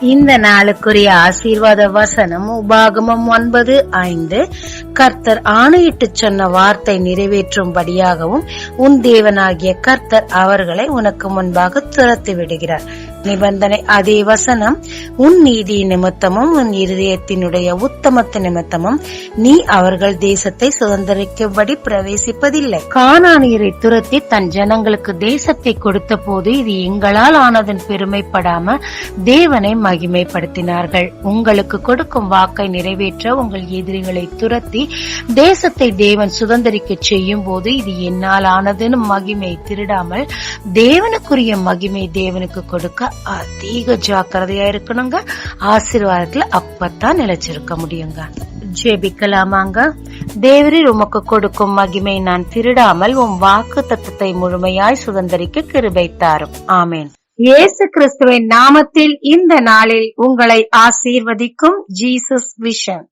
இந்த நாளுக்குரிய ஆசீர்வாத வசனம் உபாகமம் ஒன்பது ஐந்து. கர்த்தர் ஆணையிட்டு சொன்ன வார்த்தை நிறைவேற்றும்படியாகவும் உன் தேவனாகிய கர்த்தர் அவர்களை உனக்கு முன்பாக துரத்து விடுகிறார் நிபந்தனை அதே வசனம் உன் நீதி நிமித்தமும் உன் இருதயத்தினுடைய உத்தமத்து நிமித்தமும் நீ அவர்கள் தேசத்தை சுதந்திரிக்கும்படி பிரவேசிப்பதில்லை. காணானியரை துரத்தி தன் ஜனங்களுக்கு தேசத்தை கொடுத்த போது இது எங்களால் ஆனதன் பெருமைப்படாம தேவனை மகிமைப்படுத்தினார்கள். உங்களுக்கு கொடுக்கும் வாக்கை நிறைவேற்ற உங்கள் எதிரிகளை துரத்தி தேசத்தை தேவன் சுதந்திரிக்க செய்யும் போது இது என்னால் ஆனதுன்னு மகிமை திருடாமல் தேவனுக்குரிய மகிமை தேவனுக்கு கொடுக்க அதிக ஜாக்கிரதையா இருக்கணுங்க. ஆசீர்வாதத்துல அப்பத்தான் நிலைச்சிருக்க முடியுங்க. ஜெபிக்கலாமாங்க? தேவரீர் உமக்கு கொடுக்கும் மகிமை நான் திருடாமல் உம் வாக்கு தத்துவத்தை முழுமையாய் சுதந்திரிக்க கிருபை தாரும். ஆமேன். இயேசு கிறிஸ்துவின் நாமத்தில் இந்த நாளில் உங்களை ஆசீர்வதிக்கும் ஜீசஸ் விஷன்.